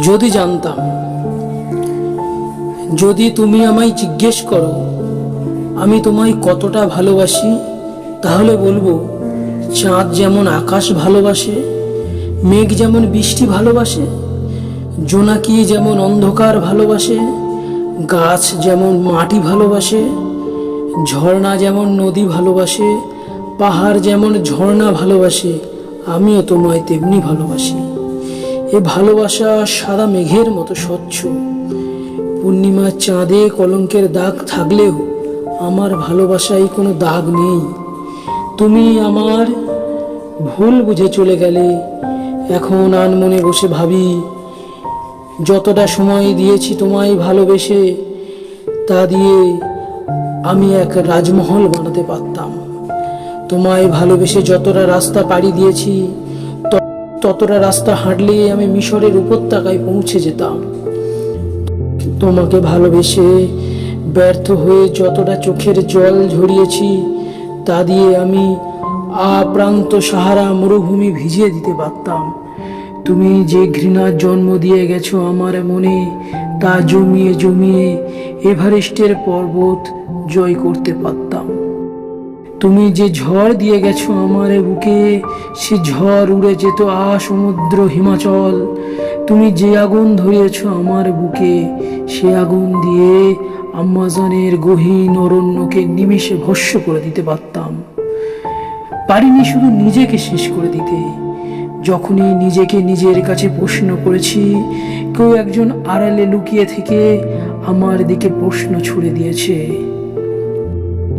যদি জানতাম, যদি তুমি আমায় জিজ্ঞেস করো, আমি তোমায় কতটা ভালোবাসি, তাহলে বলব, চাঁদ যেমন আকাশ ভালোবাসে, মেঘ যেমন বৃষ্টি ভালোবাসে, জোনাকি যেমন অন্ধকার ভালোবাসে, গাছ যেমন মাটি ভালোবাসে, ঝর্ণা যেমন নদী ভালোবাসে, পাহাড় যেমন ঝর্ণা ভালোবাসে, আমিও তোমায় তেমনি ভালোবাসি। এ ভালোবাসা সাদা মেঘের মতো স্বচ্ছ। পূর্ণিমার চাঁদে কলঙ্কের দাগ থাকলেও আমার ভালোবাসায় কোনো দাগ নেই। তুমি আমার ভুল বুঝে চলে গেলে এখন আনমনে বসে ভাবি, যতটা সময় দিয়েছি তোমায় ভালোবেসে, তা দিয়ে আমি এক রাজমহল বানাতে পারতাম। তোমায় ভালোবেসে যতটা রাস্তা পাড়ি দিয়েছি ততটা রাস্তা হাঁটলে আমি মিশরের উপত্যকায় পৌঁছে যেতাম। তোমাকে ভালোবেসে ব্যর্থ হয়ে যতটা চোখের জল ঝরিয়েছি, তা দিয়ে আমি আপ্রান্ত সাহারা মরুভূমি ভিজিয়ে দিতে পারতাম। তুমি যে ঘৃণার জন্ম দিয়ে গেছো আমার মনে, তা জমিয়ে জমিয়ে এভারেস্টের পর্বত জয় করতে পারতাম। তুমি যে ঝড় দিয়ে গেছো আমার বুকে, সে ঝড় উড়ে যেত আ সমুদ্র হিমাচল। তুমি যে আগুন ধরিয়েছ আমার বুকে, সে আগুন দিয়ে আমাজনের গহীন অরণ্যকে নিমেষে ভস্য করে দিতে পারতাম। পারিনি শুধু নিজেকে শেষ করে দিতে। যখনই নিজেকে নিজের কাছে প্রশ্ন করেছি, কেউ একজন আড়ালে লুকিয়ে থেকে আমার দিকে প্রশ্ন ছুড়ে দিয়েছে।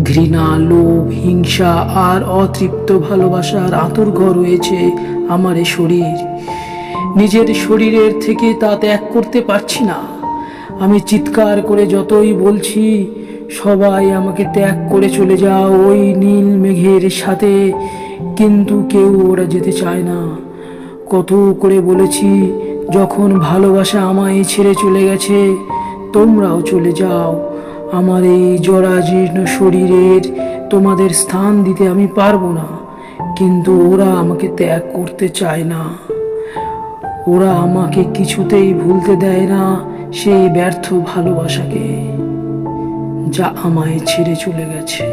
ঘৃণা, লোভ, হিংসা আর অতৃপ্ত ভালোবাসার আতুরঘর রয়েছে আমার এ শরীর। নিজের শরীরের থেকে তা ত্যাগ করতে পারছি না। আমি চিৎকার করে যতই বলছি, সবাই আমাকে ত্যাগ করে চলে যাও ওই নীল মেঘের সাথে। কিন্তু কেউ ওরা যেতে চায় না। কত করে বলেছি, যখন ভালোবাসা আমায় ছেড়ে চলে গেছে, তোমরাও চলে যাও। আমার এই জরাজীর্ণ শরীরের তোমাদের স্থান দিতে আমি পারব না। কিন্তু ওরা আমাকে ত্যাগ করতে চায় না। ওরা আমাকে কিছুতেই ভুলতে দেয় না সেই ব্যর্থ ভালোবাসাকে যা আমায় ছেড়ে চলে গেছে।